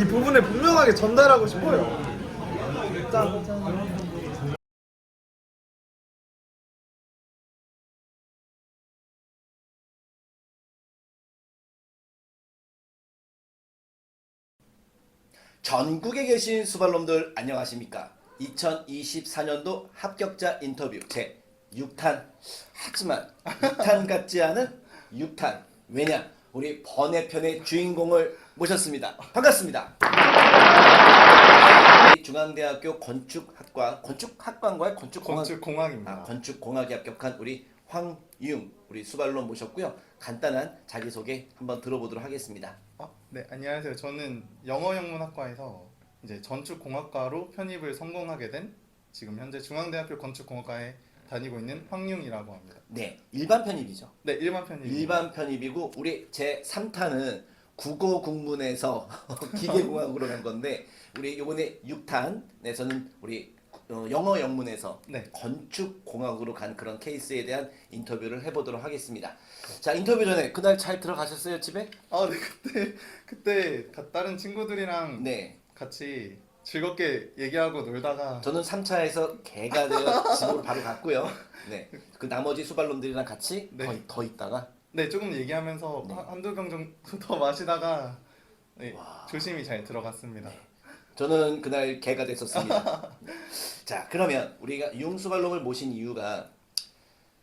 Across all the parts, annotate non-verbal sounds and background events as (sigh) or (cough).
이 부분을 분명하게 전달하고 싶어요. 짠, 짠. 전국에 계신 수발놈들 안녕하십니까? 2024년도 합격자 인터뷰 제 6탄 하지만 6탄 같지 않은 6탄 왜냐? 우리 번외편의 주인공을 모셨습니다. 반갑습니다. 중앙대학교 건축학과 건축학과인가요? 건축공학 건축공학입니다. 아, 건축공학에 합격한 우리 황융 우리 수발로 모셨고요. 간단한 자기소개 한번 들어보도록 하겠습니다. 어, 네, 안녕하세요. 저는 영어영문학과에서 이제 전축공학과로 편입을 성공하게 된 지금 현재 중앙대학교 건축공학과에 다니고 있는 황융이라고 합니다. 네, 일반 편입이죠. 네, 일반 편입. 일반 편입이고 우리 제 3탄은 국어 국문에서 (laughs) 기계공학으로 간 건데 우리 이번에 6탄에서는 우리 어, 영어 영문에서 네. 건축 공학으로 간 그런 케이스에 대한 인터뷰를 해보도록 하겠습니다. 자 인터뷰 전에 그날 잘 들어가셨어요 집에? 아, 네, 그때 그때 가- 다른 친구들이랑 네. 같이 즐겁게 얘기하고 놀다가 저는 3차에서 개가 되어 집으로 바로 갔고요. 네. 그 나머지 수발놈들이랑 같이 네. 더, 더 있다가 네, 조금 얘기하면서 네. 한- 한두 병 정도 (laughs) 더 마시다가 네, 와. 조심히 잘 들어갔습니다. 저는 그날 개가 됐었습니다. (laughs) 자, 그러면 우리가 융수발놈을 모신 이유가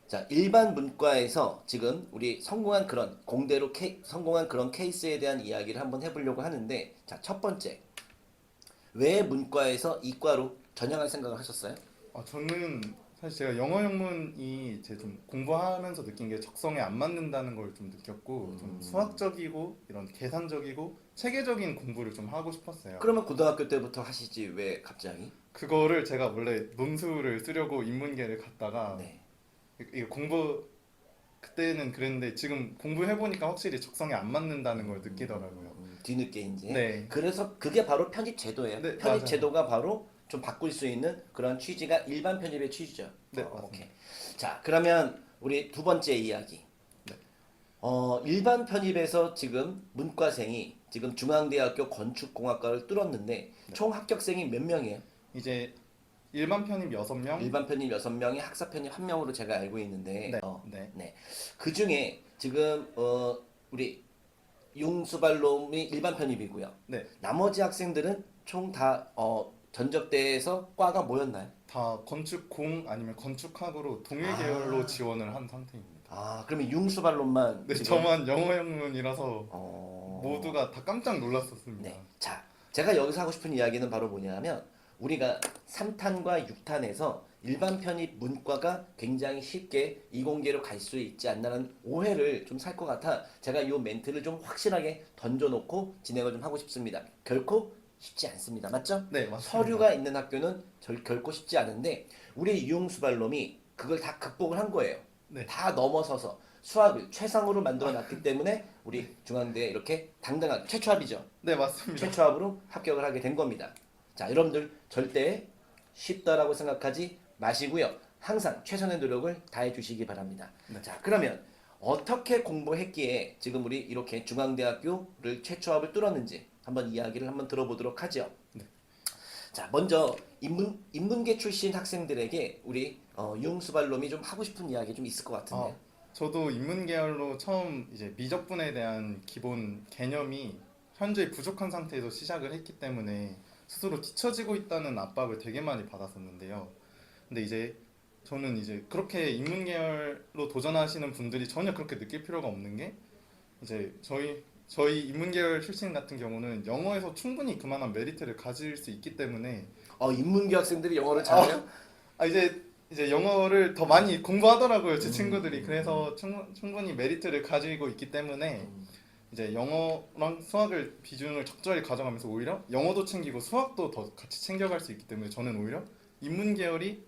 자 일반 문과에서 지금 우리 성공한 그런 공대로 케, 성공한 그런 케이스에 대한 이야기를 한번 해보려고 하는데 자 첫 번째 왜 문과에서 이과로 전향할 생각을 하셨어요? 아, 저는 사실 제가 영어 영문이 제 좀 공부하면서 느낀 게 적성에 안 맞는다는 걸 좀 느꼈고 음. 좀 수학적이고 이런 계산적이고 체계적인 공부를 좀 하고 싶었어요. 그러면 고등학교 때부터 하시지 왜 갑자기? 그거를 제가 원래 논술을 쓰려고 인문계를 갔다가 네. 이- 이거 공부 그때는 그랬는데 지금 공부해 보니까 확실히 적성에 안 맞는다는 걸 느끼더라고요. 음, 뒤늦게 이제. 네. 그래서 그게 바로 편입 제도예요. 네, 편입 맞아요. 제도가 바로 좀 바꿀 수 있는 그런 취지가 일반 편입의 취지죠. 네, 어, 맞습니다. 오케이. 자, 그러면 우리 두 번째 이야기. 네. 어, 일반 편입에서 지금 문과생이 지금 중앙대학교 건축공학과를 뚫었는데 네. 총 합격생이 몇 명이에요? 이제 일반 편입 6명 일반 편입 6명에 학사 편입 1명으로 제가 알고 있는데 네. 어, 네. 네. 그 중에 지금 어, 우리 용수발롬이 일반 편입이고요. 네. 나머지 학생들은 총 다 어, 전적대에서 과가 뭐였나요? 다 건축공 아니면 건축학으로 동일 아. 계열로 지원을 한 상태입니다. 아 그러면 융수발롬만 네, 지금 저만 영어 영문이라서 어... 모두가 다 깜짝 놀랐었습니다. 네. 자, 제가 여기서 하고 싶은 이야기는 바로 뭐냐면 우리가 3탄과 6탄에서 일반 편입 문과가 굉장히 쉽게 이공계로 갈 수 있지 않나라는 오해를 좀 살 것 같아 제가 이 멘트를 좀 확실하게 던져놓고 진행을 좀 하고 싶습니다. 결코 쉽지 않습니다. 맞죠? 네, 맞습니다. 서류가 있는 학교는 절, 결코 쉽지 않은데 우리 이용수발놈이 그걸 다 극복을 한 거예요. 네. 다 넘어서서 수학을 최상으로 만들어 놨기 때문에 우리 중앙대에 이렇게 당당하게 최초합이죠. 네, 맞습니다. 최초합으로 합격을 하게 된 겁니다. 자, 여러분들 절대 쉽다라고 생각하지 마시고요. 항상 최선의 노력을 다해 주시기 바랍니다. 네. 자, 그러면 어떻게 공부했기에 지금 우리 이렇게 중앙대학교를 최초합을 뚫었는지 한번 이야기를 한번 들어보도록 하죠. 네. 자, 먼저 인문 인문계 출신 학생들에게 우리 어, 융수발놈이 좀 하고 싶은 이야기 좀 있을 것 같은데. 아, 저도 인문 계열로 처음 이제 미적분에 대한 기본 개념이 현재 부족한 상태에서 시작을 했기 때문에 스스로 뒤처지고 있다는 압박을 되게 많이 받았었는데요. 근데 이제 저는 이제 그렇게 인문 계열로 도전하시는 분들이 전혀 그렇게 느낄 필요가 없는 게 이제 저희 저희 인문 계열 출신 같은 경우는 영어에서 충분히 그만한 메리트를 가질 수 있기 때문에 어, 인문계 학생들이 영어를 잘해요? 아 이제 이제 영어를 더 많이 공부하더라고요 제 음. 친구들이 그래서 충분, 충분히 메리트를 가지고 있기 때문에 음. 이제 영어랑 수학을 비중을 적절히 가져가면서 오히려 영어도 챙기고 수학도 더 같이 챙겨갈 수 있기 때문에 저는 오히려 인문 계열이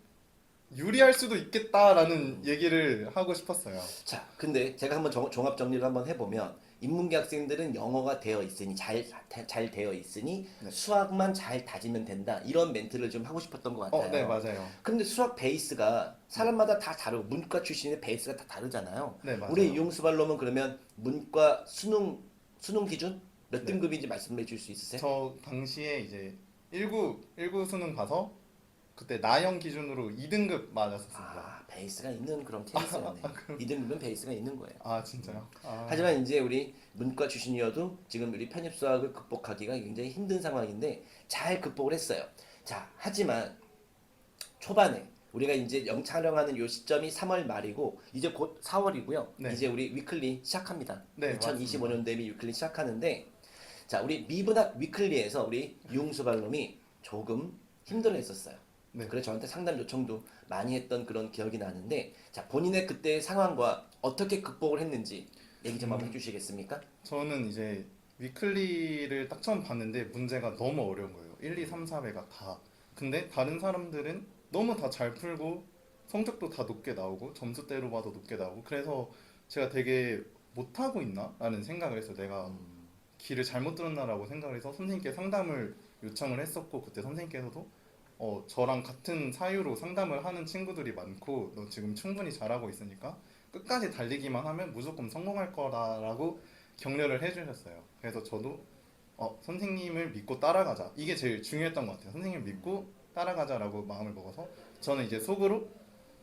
유리할 수도 있겠다라는 얘기를 하고 싶었어요. 자, 근데 제가 한번 정- 종합 정리를 한번 해보면 인문계 학생들은 영어가 되어 있으니 잘, 잘 되어 있으니 네. 수학만 잘 다지면 된다 이런 멘트를 좀 하고 싶었던 것 같아요. 어, 네 맞아요. 근데 수학 베이스가 사람마다 다 다르고 문과 출신의 베이스가 다 다르잖아요. 네 맞아요. 우리 이용수발놈은 그러면 문과 수능 수능 기준 몇 네. 등급인지 말씀해 줄 수 있으세요? 저 당시에 이제 19 19 수능 가서 그때 나영 기준으로 2등급 맞았었습니다. 아 베이스가 있는 그런 케이스였네. (laughs) 이 등급은 베이스가 있는 거예요. 아 진짜요? 아, 하지만 이제 우리 문과 출신이어도 지금 우리 편입 수학을 극복하기가 굉장히 힘든 상황인데 잘 극복을 했어요. 자, 하지만 초반에 우리가 이제 영 촬영하는 요 시점이 3월 말이고 이제 곧 4월이고요. 네. 이제 우리 위클리 시작합니다. 네, 2025년도에 위클리 시작하는데 자, 우리 미분학 위클리에서 우리 융수 발놈이 조금 힘들어 했었어요. 네. 그래서 저한테 상담 요청도 많이 했던 그런 기억이 나는데 자 본인의 그때의 상황과 어떻게 극복을 했는지 얘기 좀 음. 한번 해주시겠습니까? 저는 이제 위클리를 딱 처음 봤는데 문제가 너무 어려운 거예요. 1, 2, 3, 4회가 다. 근데 다른 사람들은 너무 다 잘 풀고 성적도 다 높게 나오고 점수대로 봐도 높게 나오고 그래서 제가 되게 못하고 있나? 라는 생각을 했어요. 내가 길을 잘못 들었나라고 생각을 해서 선생님께 상담을 요청을 했었고 그때 선생님께서도 어, 저랑 같은 사유로 상담을 하는 친구들이 많고 너 지금 충분히 잘하고 있으니까 끝까지 달리기만 하면 무조건 성공할 거라라고 격려를 해주셨어요. 그래서 저도 어, 선생님을 믿고 따라가자. 이게 제일 중요했던 것 같아요. 선생님 믿고 따라가자라고 마음을 먹어서 저는 이제 속으로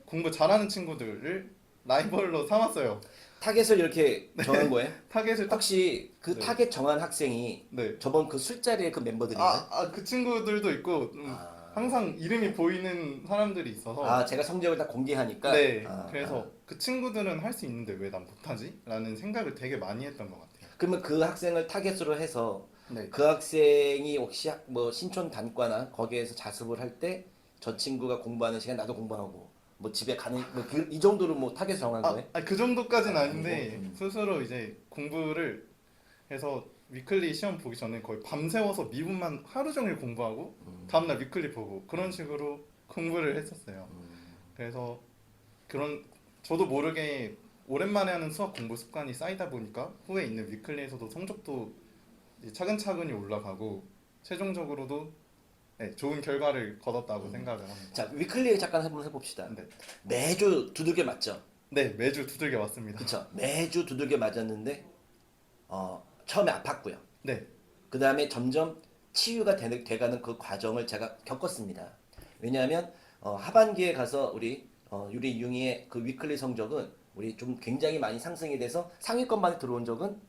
공부 잘하는 친구들을 라이벌로 삼았어요. 타겟을 이렇게 정한 거예요? (laughs) 타겟을 딱 혹시 그 네. 타겟 정한 학생이 네. 저번 그 술자리의 그 멤버들인가요? 아, 아, 그 친구들도 있고 음, 아. 항상 이름이 보이는 사람들이 있어서 아, 제가 성적을 다 공개하니까 네. 아, 그래서 아. 그 친구들은 할 수 있는데 왜 난 못하지? 라는 생각을 되게 많이 했던 것 같아요. 그러면 그 학생을 타겟으로 해서 네. 그 학생이 혹시 학- 뭐 신촌 단과나 거기에서 자습을 할 때 저 친구가 공부하는 시간 나도 공부하고 뭐 집에 가는 뭐 이 정도로 뭐 타겟 정한 아, 거예요? 아, 그 정도까지는 아, 아닌데 음. 스스로 이제 공부를 해서 위클리 시험 보기 전에 거의 밤새워서 미분만 하루 종일 공부하고 음. 다음날 위클리 보고 그런 식으로 공부를 했었어요. 음. 그래서 그런 저도 모르게 오랜만에 하는 수학 공부 습관이 쌓이다 보니까 후에 있는 위클리에서도 성적도 이제 차근차근히 올라가고 최종적으로도 네, 좋은 결과를 거뒀다고 생각을 합니다. 자 위클리 잠깐 한번 해봅시다. 네. 매주 두들겨 맞죠? 네, 매주 두들겨 왔습니다. 그쵸? 매주 두들겨 맞았는데 어, 처음에 아팠고요. 네, 그 다음에 점점 치유가 되, 돼가는 그 과정을 제가 겪었습니다. 왜냐하면 어, 하반기에 가서 우리 어, 유리 융이의 그 위클리 성적은 우리 좀 굉장히 많이 상승이 돼서 상위권만에 들어온 적은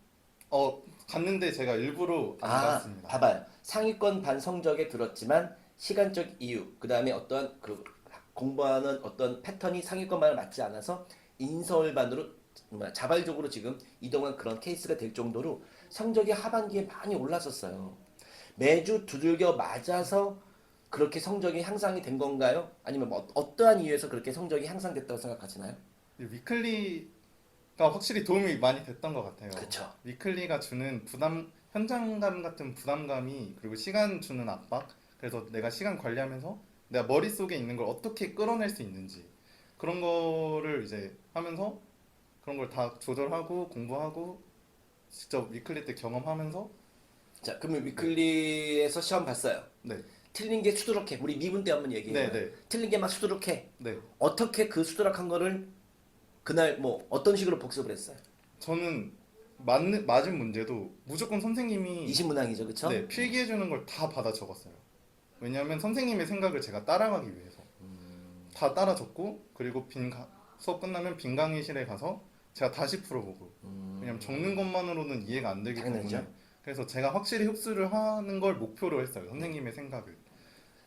어 갔는데 제가 일부러 안 아 갔습니다. 봐봐요 상위권 반 성적에 들었지만 시간적 이유 그 다음에 어떤 그 공부하는 어떤 패턴이 상위권만을 맞지 않아서 인서울 반으로 뭐야, 자발적으로 지금 이동한 그런 케이스가 될 정도로 성적이 하반기에 많이 올랐었어요. 매주 두들겨 맞아서 그렇게 성적이 향상이 된 건가요? 아니면 뭐 어떠한 이유에서 그렇게 성적이 향상됐다고 생각하시나요? 위클리가 확실히 도움이 많이 됐던 것 같아요. 그렇죠. 위클리가 주는 부담 현장감 같은 부담감이 그리고 시간 주는 압박 그래서 내가 시간 관리하면서 내가 머릿속에 있는 걸 어떻게 끌어낼 수 있는지 그런 거를 이제 하면서 그런 걸 다 조절하고 공부하고 직접 위클리 때 경험하면서 자, 그러면 위클리에서 시험 봤어요. 네, 틀린 게 수두룩해. 우리 미분 때 한번 얘기해요. 네, 네, 틀린 게 막 수두룩해. 네. 어떻게 그 수두룩한 거를 그날 뭐 어떤 식으로 복습을 했어요? 저는 맞는 맞은 문제도 무조건 선생님이 20문항이죠, 그렇죠? 네, 필기해 주는 걸 다 받아 적었어요. 왜냐하면 선생님의 생각을 제가 따라가기 위해서 다 따라 적고 그리고 빈 가- 수업 끝나면 빈 강의실에 가서 제가 다시 풀어보고 왜냐면 적는 것만으로는 이해가 안 되기 음. 당연하죠. 때문에 그래서 제가 확실히 흡수를 하는 걸 목표로 했어요. 선생님의 생각을.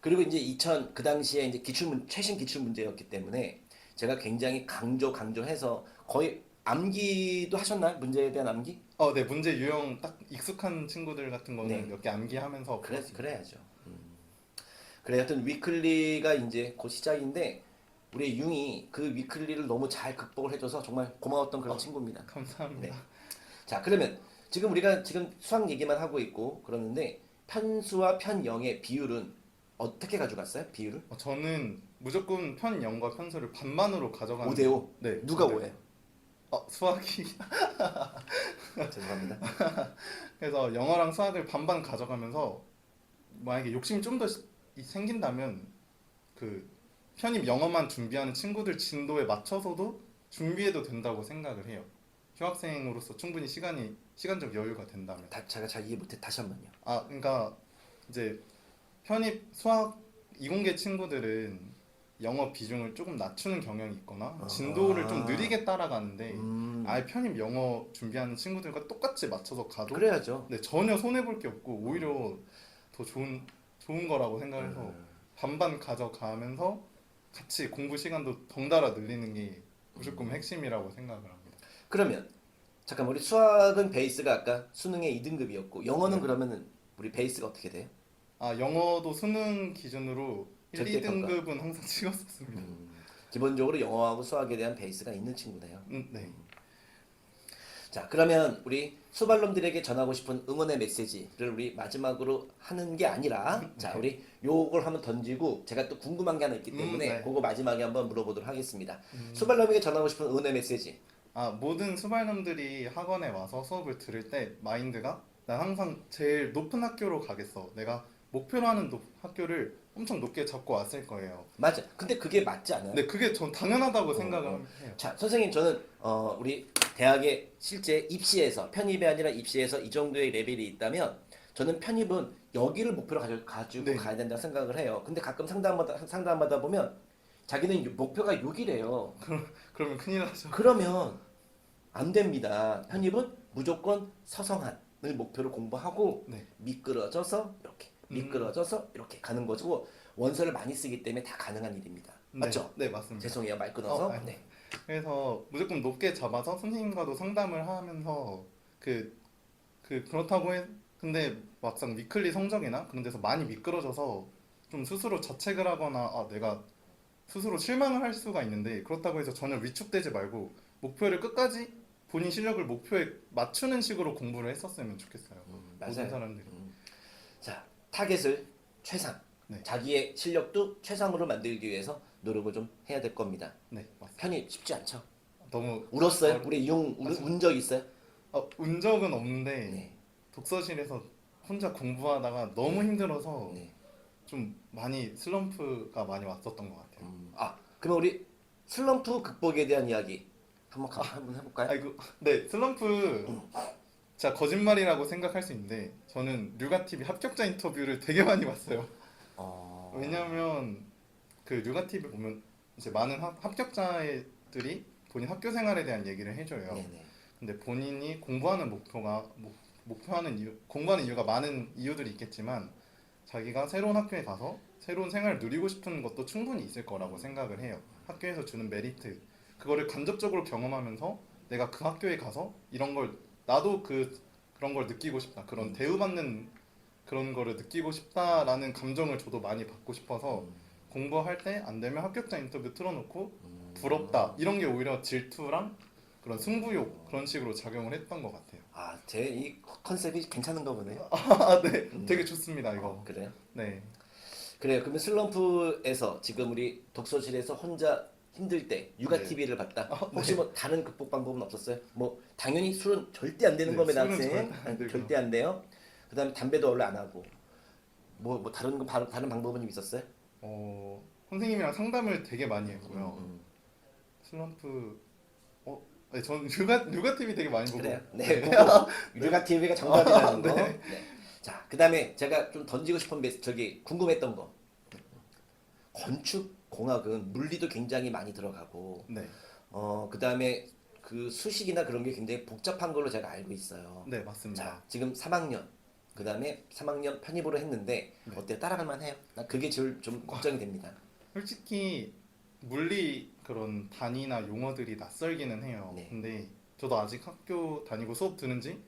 그리고 이제 2000 그 당시에 이제 기출 최신 기출 문제였기 때문에 제가 굉장히 강조 강조해서 거의 암기도 하셨나요? 문제에 대한 암기? 어, 네 문제 유형 딱 익숙한 친구들 같은 거는 네. 몇 개 암기하면서 그래 풀었습니다. 그래야죠. 음. 그래 하여튼 위클리가 이제 곧 시작인데 우리 융이 그 위클리를 너무 잘 극복을 해줘서 정말 고마웠던 그런 친구입니다. 감사합니다. 네. 자 그러면 지금 우리가 지금 수학 얘기만 하고 있고 그러는데 편수와 편영의 비율은 어떻게 가져갔어요? 비율을? 어, 저는 무조건 편 0과 편수를 반반으로 가져가는 5대 5? 네. 누가 네. 5예요? 어, 수학이 (laughs) 죄송합니다. (laughs) 그래서 영어랑 수학을 반반 가져가면서 만약에 욕심이 좀 더 생긴다면 그 편입 영어만 준비하는 친구들 진도에 맞춰서도 준비해도 된다고 생각을 해요. 휴학생으로서 충분히 시간이 시간적 여유가 된다면 다, 제가 잘 이해 못해 다시 한 번요. 아 그러니까 이제 편입 수학 이공계 친구들은 영어 비중을 조금 낮추는 경향이 있거나 아. 진도를 좀 느리게 따라가는데 음, 아예 편입 영어 준비하는 친구들과 똑같이 맞춰서 가도 그래야죠. 네, 전혀 손해 볼 게 없고 오히려 더 좋은 좋은 거라고 생각해서 음. 반반 가져가면서 같이 공부 시간도 덩달아 늘리는 게 무조건 음. 핵심이라고 생각을 합니다. 그러면 잠깐 우리 수학은 베이스가 아까 수능의 2등급이었고 영어는 네. 그러면은 우리 베이스가 어떻게 돼요? 아 영어도 수능 기준으로 1, 절대평가. 2등급은 항상 (laughs) 찍었었습니다. 음, 기본적으로 영어하고 수학에 대한 베이스가 있는 친구네요. 음, 네. 자 그러면 우리 수발놈들에게 전하고 싶은 응원의 메시지를 우리 마지막으로 하는 게 아니라 자 우리 요걸 한번 던지고 제가 또 궁금한 게 하나 있기 음, 때문에 네. 그거 마지막에 한번 물어보도록 하겠습니다. 음. 수발놈에게 전하고 싶은 응원의 메시지. 아 모든 수발놈들이 학원에 와서 수업을 들을 때 마인드가 난 항상 제일 높은 학교로 가겠어. 내가 목표로 하는 높- 학교를 엄청 높게 잡고 왔을 거예요. 맞아. 근데 그게 맞지 않아요? 근데 그게 전 당연하다고 어, 생각을 어. 해요. 자 선생님 저는 어, 우리 대학에 실제 입시에서 편입이 아니라 입시에서 이 정도의 레벨이 있다면 저는 편입은 여기를 목표로 가지고, 가지고 네. 가야 된다고 생각을 해요. 근데 가끔 상담하다 상담하다 보면 자기는 요- 목표가 6이래요. (laughs) 그러면 큰일 나죠. 그러면 안 됩니다. 편입은 무조건 서성한을 목표로 공부하고 네. 미끄러져서 이렇게 음. 미끄러져서 이렇게 가는 거고 원서를 많이 쓰기 때문에 다 가능한 일입니다. 맞죠? 네, 네 맞습니다. 죄송해요 말 끊어서. 어. 네. 그래서 무조건 높게 잡아서 선생님과도 상담을 하면서 그, 그 그렇다고 해 근데 막상 위클리 성적이나 그런 데서 많이 미끄러져서 좀 스스로 자책을 하거나 아 내가 스스로 실망을 할 수가 있는데 그렇다고 해서 전혀 위축되지 말고 목표를 끝까지 본인 실력을 목표에 맞추는 식으로 공부를 했었으면 좋겠어요. 음, 모든 맞아요. 사람들이. 음. 자 타겟을 최상, 네. 자기의 실력도 최상으로 만들기 위해서 노력을 좀 해야 될 겁니다. 네 맞습니다. 편입 쉽지 않죠. 너무 울었어요? 어, 우리 용 맞습니다. 운적 있어요? 어, 운 적은 없는데 네. 독서실에서 혼자 공부하다가 너무 힘들어서 네. 좀 많이 슬럼프가 많이 왔었던 것 같아요. 음, 아 그러면 우리 슬럼프 극복에 대한 이야기 한번 가, 한번 해볼까요? 아이고, 네 슬럼프. 자 거짓말이라고 생각할 수 있는데 저는 류가 TV 합격자 인터뷰를 되게 많이 봤어요. 어... 왜냐하면 그 류가 TV 보면 이제 많은 합, 합격자들이 본인 학교 생활에 대한 얘기를 해줘요. 네네. 근데 본인이 공부하는 목표가 목, 목표하는 이유, 공부하는 이유가 많은 이유들이 있겠지만 자기가 새로운 학교에 가서 새로운 생활을 누리고 싶은 것도 충분히 있을 거라고 생각을 해요. 학교에서 주는 메리트 그거를 간접적으로 경험하면서 내가 그 학교에 가서 이런 걸 나도 그 그런 걸 느끼고 싶다. 그런 음. 대우받는 그런 거를 느끼고 싶다라는 감정을 저도 많이 받고 싶어서 음, 공부할 때 안 되면 합격자 인터뷰 틀어놓고 음. 부럽다 이런 게 오히려 질투랑 그런 승부욕 그런 식으로 작용을 했던 것 같아요. 아, 제 이 컨셉이 괜찮은가 보네요. (laughs) 아, 네, 음. 되게 좋습니다 이거. 어, 그래요? 네, 그래요. 그러면 슬럼프에서 지금 우리 독서실에서 혼자 힘들 때 육아 네. TV를 봤다. 아, 혹시 뭐 다른 극복 방법은 없었어요? 뭐 당연히 술은 절대 안 되는 네, 겁니다, 술은 학생. 절대 안 되고요. 절대 안 돼요. 그다음에 담배도 원래 안 하고. 뭐 뭐 다른 거 바- 다른 방법은 좀 있었어요? 어, 선생님이랑 상담을 되게 많이 했고요. 음, 슬럼프, 어, 네, 전 육아 육아 TV 되게 많이 보고. 그래요. 네, 보고 육아 TV가 정답이라는 (laughs) 거. 네. 네. 자, 그다음에 제가 좀 던지고 싶은 메시 저기 궁금했던 거. 건축 공학은 물리도 굉장히 많이 들어가고 네, 어 그다음에 그 수식이나 그런 게 굉장히 복잡한 걸로 제가 알고 있어요. 네 맞습니다. 자 지금 3학년 그 다음에 3학년 편입으로 했는데 네. 어때 따라갈 만 해요? 나 그게 제일 좀 걱정이 됩니다. 솔직히 물리 그런 단위나 용어들이 낯설기는 해요. 네. 근데 저도 아직 학교 다니고 수업 듣는지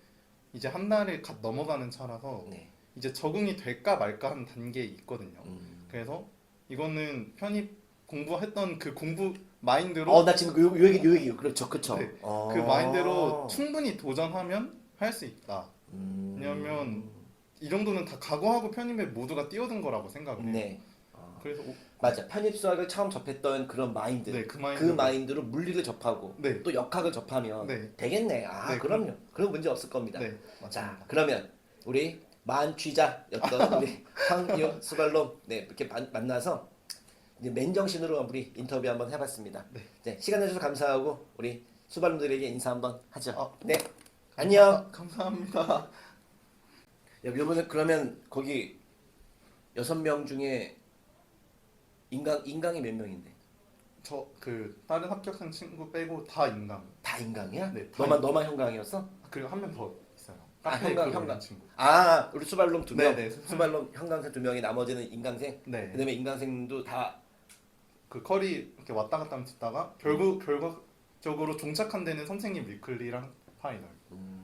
이제 한 달을 갓 넘어가는 차라서 네. 이제 적응이 될까 말까 하는 단계에 있거든요. 음. 그래서 이거는 편입 공부했던 그 공부 마인드로 어 나 지금 요, 요 얘기 요 얘기 그렇죠 그렇죠. 네. 어. 그 마인드로 충분히 도전하면 할 수 있다. 음. 왜냐면 이 정도는 다 각오하고 편입에 모두가 뛰어든 거라고 생각을 해요. 네. 어. 그래서 오- 맞아 편입 수학을 처음 접했던 그런 마인드. 네, 그그 마인드 마인드로 물리를 접하고 네. 또 역학을 접하면 네. 되겠네. 아 네, 그럼요. 그럼 문제 없을 겁니다. 네, 자 맞습니다. 그러면 우리 만취자였던 우리 (laughs) 황유 수발롬 네 이렇게 만, 만나서 이제 맨정신으로 우리 인터뷰 한번 해봤습니다. 네. 네, 시간 내주셔서 감사하고 우리 수발놈들에게 인사 한번 하죠. 아. 네. 안녕. 아, 감사합니다. 야, 이번에 그러면 거기 여섯 명 중에 인강 인강이 몇 명인데? 저 그 다른 합격한 친구 빼고 다 인강. 다 인강이야? 네, 다 너만 인- 너만 형강이었어? 그리고 한 명 더 있어요. 아, 카페에. 올린 친구. 아, 우리 수발놈 두 명. 네, 네. 수발놈 형강생 두 명이 나머지는 인강생. 네. 그다음에 인강생도 다 그 커리 이렇게 왔다 갔다 하면 듣다가 결국 결과적으로 종착한 데는 선생님 위클리랑 파이널. 음,